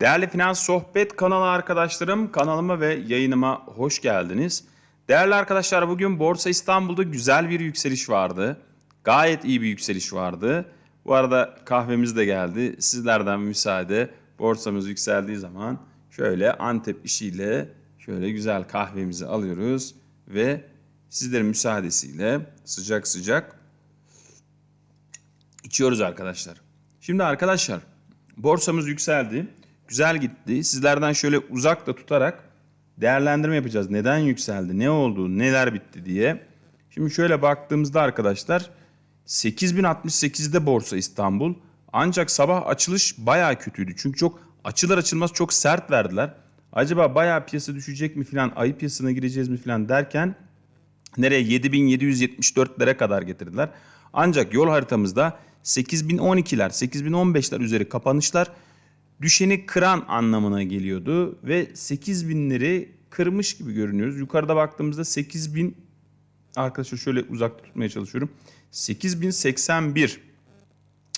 Değerli Finans Sohbet kanalı arkadaşlarım, kanalıma ve yayınıma hoş geldiniz. Değerli arkadaşlar bugün Borsa İstanbul'da güzel bir yükseliş vardı. Gayet iyi bir yükseliş vardı. Bu arada kahvemiz de geldi. Sizlerden müsaade borsamız yükseldiği zaman şöyle Antep işiyle şöyle güzel kahvemizi alıyoruz ve sizlerin müsaadesiyle sıcak sıcak içiyoruz arkadaşlar. Şimdi arkadaşlar borsamız yükseldi. Güzel gitti. Sizlerden şöyle uzakta tutarak değerlendirme yapacağız. Neden yükseldi? Ne oldu? Neler bitti diye. Şimdi şöyle baktığımızda arkadaşlar 8068'de borsa İstanbul. Ancak sabah açılış bayağı kötüydü. Çünkü çok açılır açılmaz çok sert verdiler. Acaba bayağı piyasa düşecek mi filan, ayı piyasasına gireceğiz mi filan derken nereye 7774'lere kadar getirdiler. Ancak yol haritamızda 8012'ler, 8015'ler üzeri kapanışlar düşeni kıran anlamına geliyordu ve 8000'leri kırmış gibi görünüyoruz. Yukarıda baktığımızda 8000 arkadaşlar şöyle uzakta tutmaya çalışıyorum. 8081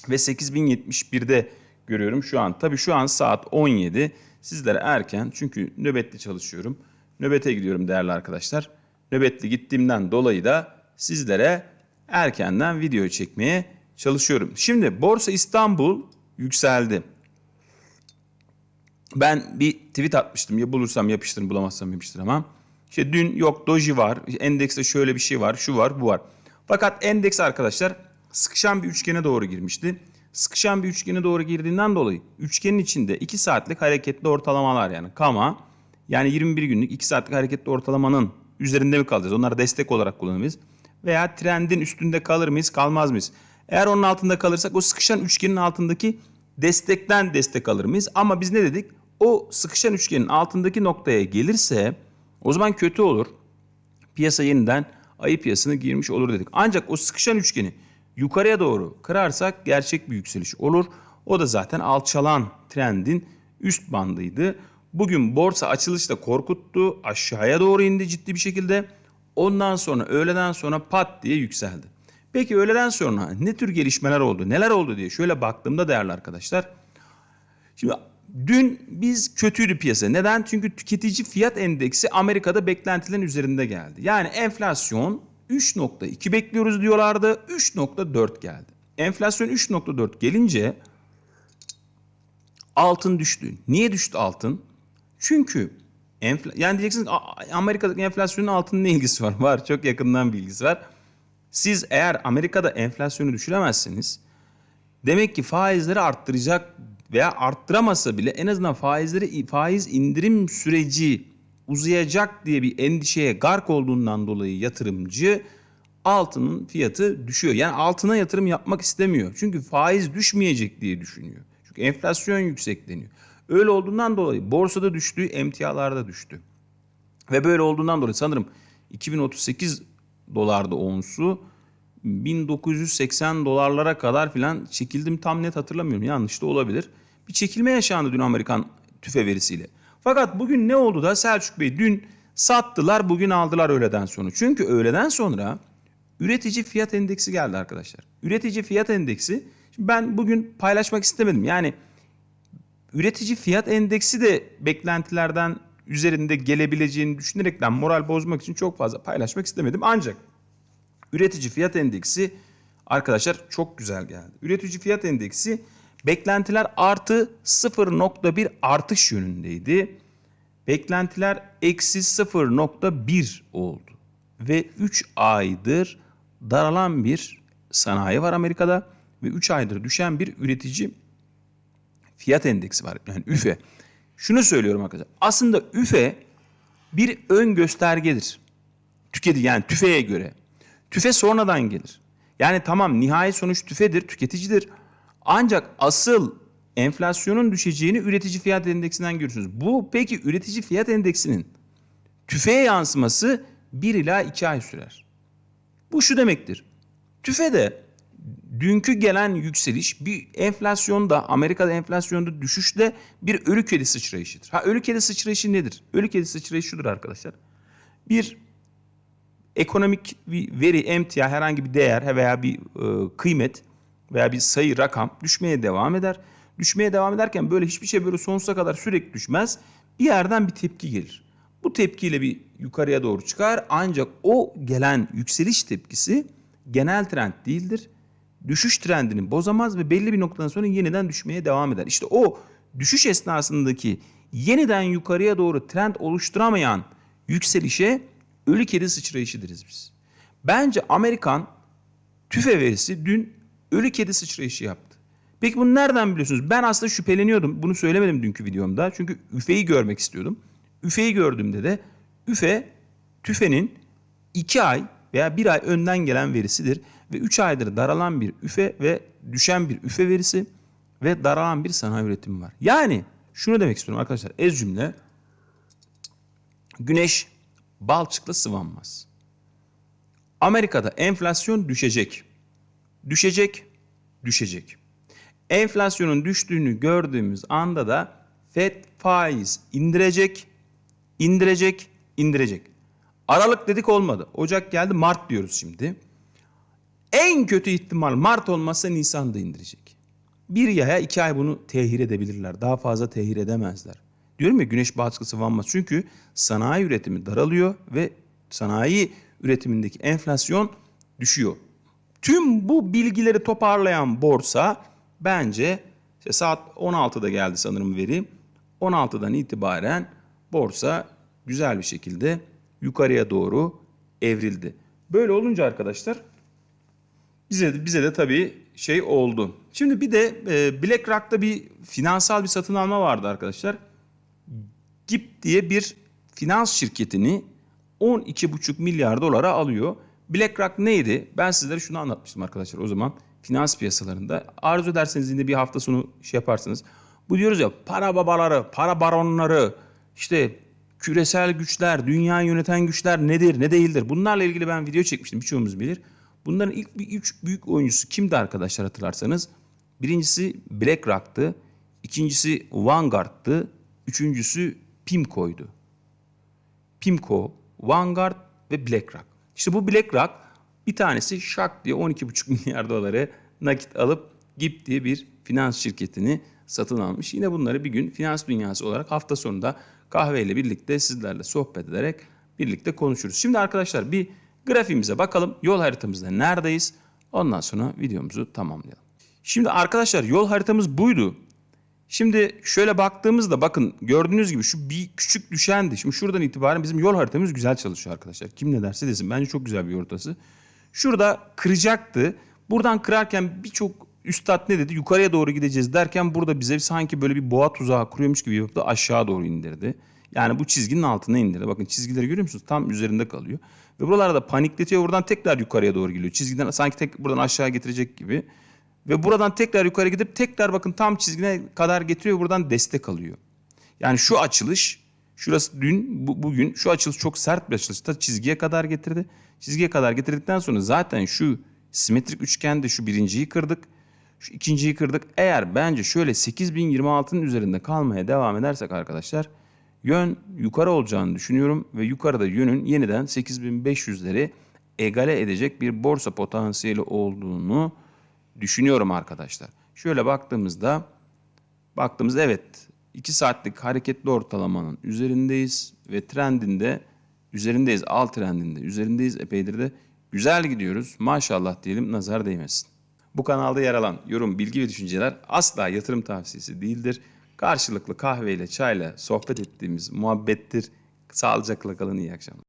ve 8071'de görüyorum şu an. Tabii şu an saat 17. Sizlere erken çünkü nöbetli çalışıyorum. Nöbete gidiyorum değerli arkadaşlar. Nöbetli gittiğimden dolayı da sizlere erkenden video çekmeye çalışıyorum. Şimdi Borsa İstanbul yükseldi. Ben bir tweet atmıştım. Ya bulursam yapıştırın, bulamazsam yapıştıramam. İşte dün yok doji var, endekste şöyle bir şey var, şu var, bu var. Fakat endeks arkadaşlar sıkışan bir üçgene doğru girmişti. Sıkışan bir üçgene doğru girdiğinden dolayı üçgenin içinde 2 saatlik hareketli ortalamalar yani kama yani 21 günlük 2 saatlik hareketli ortalamanın üzerinde mi kalacağız? Onları destek olarak kullanırız. Veya trendin üstünde kalır mıyız, kalmaz mıyız? Eğer onun altında kalırsak o sıkışan üçgenin altındaki destekten destek alır mıyız? Ama biz ne dedik? O sıkışan üçgenin altındaki noktaya gelirse o zaman kötü olur. Piyasa yeniden ayı piyasasına girmiş olur dedik. Ancak o sıkışan üçgeni yukarıya doğru kırarsak gerçek bir yükseliş olur. O da zaten alçalan trendin üst bandıydı. Bugün borsa açılışta korkuttu. Aşağıya doğru indi ciddi bir şekilde. Ondan sonra öğleden sonra pat diye yükseldi. Peki öğleden sonra ne tür gelişmeler oldu? Neler oldu diye şöyle baktığımda değerli arkadaşlar. Şimdi dün biz kötüydü piyasa. Neden? Çünkü tüketici fiyat endeksi Amerika'da beklentilerin üzerinde geldi. Yani enflasyon 3.2 bekliyoruz diyorlardı. 3.4 geldi. Enflasyon 3.4 gelince altın düştü. Niye düştü altın? Çünkü enfla yani diyeceksiniz ki, "Aa, Amerika'daki enflasyonun altının ne ilgisi var? Var çok yakından bir ilgisi var. Siz eğer Amerika'da enflasyonu düşüremezseniz demek ki faizleri arttıracak veya arttıramasa bile en azından faizleri faiz indirim süreci uzayacak diye bir endişeye gark olduğundan dolayı yatırımcı altının fiyatı düşüyor. Yani altına yatırım yapmak istemiyor. Çünkü faiz düşmeyecek diye düşünüyor. Çünkü enflasyon yüksekleniyor. Öyle olduğundan dolayı borsada düştü, emtialarda düştü. Ve böyle olduğundan dolayı sanırım 2038 dolarda onsu 1980 dolarlara kadar filan çekildim tam net hatırlamıyorum. Yanlış da olabilir. Bir çekilme yaşandı dün Amerikan tüfe verisiyle. Fakat bugün ne oldu da Selçuk Bey dün sattılar bugün aldılar öğleden sonra. Çünkü öğleden sonra üretici fiyat endeksi geldi arkadaşlar. Üretici fiyat endeksi şimdi ben bugün paylaşmak istemedim. Yani üretici fiyat endeksi de beklentilerden üzerinde gelebileceğini düşünerekten moral bozmak için çok fazla paylaşmak istemedim. Ancak üretici fiyat endeksi arkadaşlar çok güzel geldi. Üretici fiyat endeksi beklentiler artı 0.1 artış yönündeydi. Beklentiler eksi 0.1 oldu. Ve 3 aydır daralan bir sanayi var Amerika'da ve 3 aydır düşen bir üretici fiyat endeksi var. Yani üfe. Şunu söylüyorum arkadaşlar. Aslında üfe bir ön göstergedir. Tüketici yani tüfeğe göre. Tüfe sonradan gelir. Yani tamam nihai sonuç tüfedir, tüketicidir. Ancak asıl enflasyonun düşeceğini üretici fiyat endeksinden görürsünüz. Bu peki üretici fiyat endeksinin tüfeğe yansıması 1 ila 2 ay sürer. Bu şu demektir. Tüfede dünkü gelen yükseliş bir enflasyonda Amerika'da enflasyonda düşüşte bir ölü kedi sıçrayışıdır. Ha ölü kedi sıçrayışı nedir? Ölü kedi sıçrayışı şudur arkadaşlar. Bir ekonomik bir veri, emtia, herhangi bir değer veya bir e, kıymet veya bir sayı, rakam düşmeye devam eder. düşmeye devam ederken böyle hiçbir şey böyle sonsuza kadar sürekli düşmez. Bir yerden bir tepki gelir. Bu tepkiyle bir yukarıya doğru çıkar ancak o gelen yükseliş tepkisi genel trend değildir. Düşüş trendini bozamaz ve belli bir noktadan sonra yeniden düşmeye devam eder. İşte o düşüş esnasındaki yeniden yukarıya doğru trend oluşturamayan yükselişe ölü kedi sıçrayışı deriz biz. Bence Amerikan tüfe verisi dün ölü kedi sıçrayışı yaptı. Peki bunu nereden biliyorsunuz? Ben aslında şüpheleniyordum. Bunu söylemedim dünkü videomda. Çünkü üfeyi görmek istiyordum. Üfeyi gördüğümde de üfe tüfenin 2 ay veya 1 ay önden gelen verisidir. Ve 3 aydır daralan bir üfe ve düşen bir üfe verisi ve daralan bir sanayi üretimi var. Yani şunu demek istiyorum arkadaşlar. Ez cümle. Güneş balçıkla sıvanmaz. Amerika'da enflasyon düşecek. Düşecek, düşecek. Enflasyonun düştüğünü gördüğümüz anda da FED faiz indirecek, indirecek, indirecek. Aralık dedik olmadı. Ocak geldi, Mart diyoruz şimdi. En kötü ihtimal Mart olmazsa Nisan'da indirecek. Bir yaya iki ay bunu tehir edebilirler. Daha fazla tehir edemezler. Diyorum ya güneş baskısı sıvanmaz. Çünkü sanayi üretimi daralıyor ve sanayi üretimindeki enflasyon düşüyor. Tüm bu bilgileri toparlayan borsa bence işte saat 16'da geldi sanırım veri. 16'dan itibaren borsa güzel bir şekilde yukarıya doğru evrildi. Böyle olunca arkadaşlar bize de, bize de tabii şey oldu. Şimdi bir de e, BlackRock'ta bir finansal bir satın alma vardı arkadaşlar. GIP diye bir finans şirketini 12,5 milyar dolara alıyor. BlackRock neydi? Ben sizlere şunu anlatmıştım arkadaşlar o zaman finans piyasalarında. Arzu ederseniz yine bir hafta sonu şey yaparsınız. Bu diyoruz ya para babaları, para baronları, işte küresel güçler, dünyayı yöneten güçler nedir, ne değildir? Bunlarla ilgili ben video çekmiştim. Birçoğumuz bilir. Bunların ilk üç büyük oyuncusu kimdi arkadaşlar hatırlarsanız? Birincisi BlackRock'tı. ikincisi Vanguard'tı. Üçüncüsü PIMCO'ydu. PIMCO, Vanguard ve BlackRock. İşte bu BlackRock bir tanesi şak diye 12,5 milyar doları nakit alıp GIP diye bir finans şirketini satın almış. Yine bunları bir gün finans dünyası olarak hafta sonunda kahveyle birlikte sizlerle sohbet ederek birlikte konuşuruz. Şimdi arkadaşlar bir grafiğimize bakalım. Yol haritamızda neredeyiz? Ondan sonra videomuzu tamamlayalım. Şimdi arkadaşlar yol haritamız buydu. Şimdi şöyle baktığımızda bakın gördüğünüz gibi şu bir küçük düşendi. Şimdi şuradan itibaren bizim yol haritamız güzel çalışıyor arkadaşlar. Kim ne derse desin. Bence çok güzel bir yol haritası. Şurada kıracaktı. Buradan kırarken birçok üstad ne dedi? Yukarıya doğru gideceğiz derken burada bize sanki böyle bir boğa tuzağı kuruyormuş gibi yapıp da aşağı doğru indirdi. Yani bu çizginin altına indirdi. Bakın çizgileri görüyor musunuz? Tam üzerinde kalıyor. Ve buralarda panikletiyor. Buradan tekrar yukarıya doğru geliyor. Çizgiden sanki tek buradan aşağı getirecek gibi. Ve buradan tekrar yukarı gidip tekrar bakın tam çizgine kadar getiriyor. Buradan destek alıyor. Yani şu açılış, şurası dün, bu, bugün şu açılış çok sert bir açılış. Da çizgiye kadar getirdi. Çizgiye kadar getirdikten sonra zaten şu simetrik üçgende şu birinciyi kırdık. Şu ikinciyi kırdık. Eğer bence şöyle 8026'nın üzerinde kalmaya devam edersek arkadaşlar yön yukarı olacağını düşünüyorum ve yukarıda yönün yeniden 8500'leri egale edecek bir borsa potansiyeli olduğunu düşünüyorum arkadaşlar. Şöyle baktığımızda baktığımızda evet 2 saatlik hareketli ortalamanın üzerindeyiz ve trendinde üzerindeyiz. Alt trendinde üzerindeyiz. Epeydir de güzel gidiyoruz. Maşallah diyelim nazar değmesin. Bu kanalda yer alan yorum, bilgi ve düşünceler asla yatırım tavsiyesi değildir. Karşılıklı kahveyle, çayla sohbet ettiğimiz muhabbettir. Sağlıcakla kalın, iyi akşamlar.